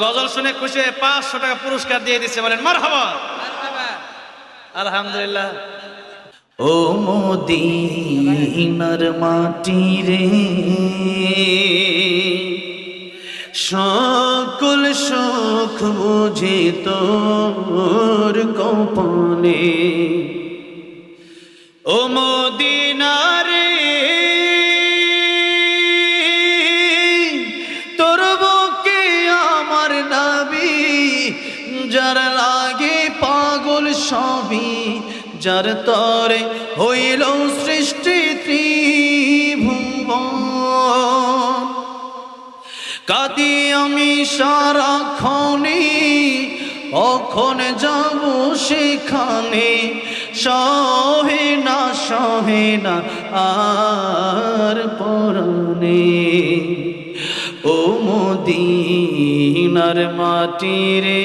গজল শুনে খুশি হয়ে পাঁচশো টাকা পুরস্কার দিয়ে দিচ্ছে, বলেন মার আলহামদুলিল্লাহ। ও মদিনার মাটি রে, সকল সুখ বুঝে তোর কপনে ও মদিনারে সবই যার তরে হইল সৃষ্টি ত্রিভুবন। কাদি আমি সারাক্ষণে কখন যাব সেখানে। সহে না সহে না, আর পরনে। ও মদিনার মাটি রে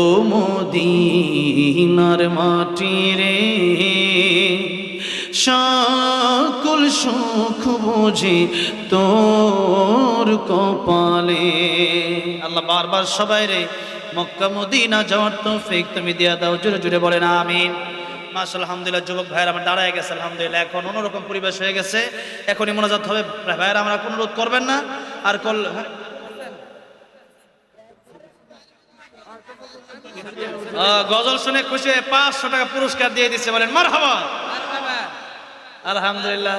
ও মদিনার মাটি রে, সকল সুখ বুঝি তোর কপালে। আল্লাহ বারবার সবাই রে, মক্কা মদিনা যাওয়ার তৌফিক তুমি দিয়া দাও জুড়ে জোরে বলেন আমিন। মাস আলহামদুলিল্লাহ, যুবক ভাইয়ের আমার দাঁড়ায় গেছে, আলহামদুলিল্লাহ। এখন অন্যরকম পরিবেশ হয়ে গেছে, এখনই মোনাজাত হবে। ভাইয়ের, আমরা কোনো অনুরোধ করবেন না, আর কল হ্যাঁ? আহ, গজল শুনে খুশি হয়ে পাঁচশো টাকা পুরস্কার দিয়ে দিচ্ছে বলেন মার হবা আলহামদুলিল্লাহ।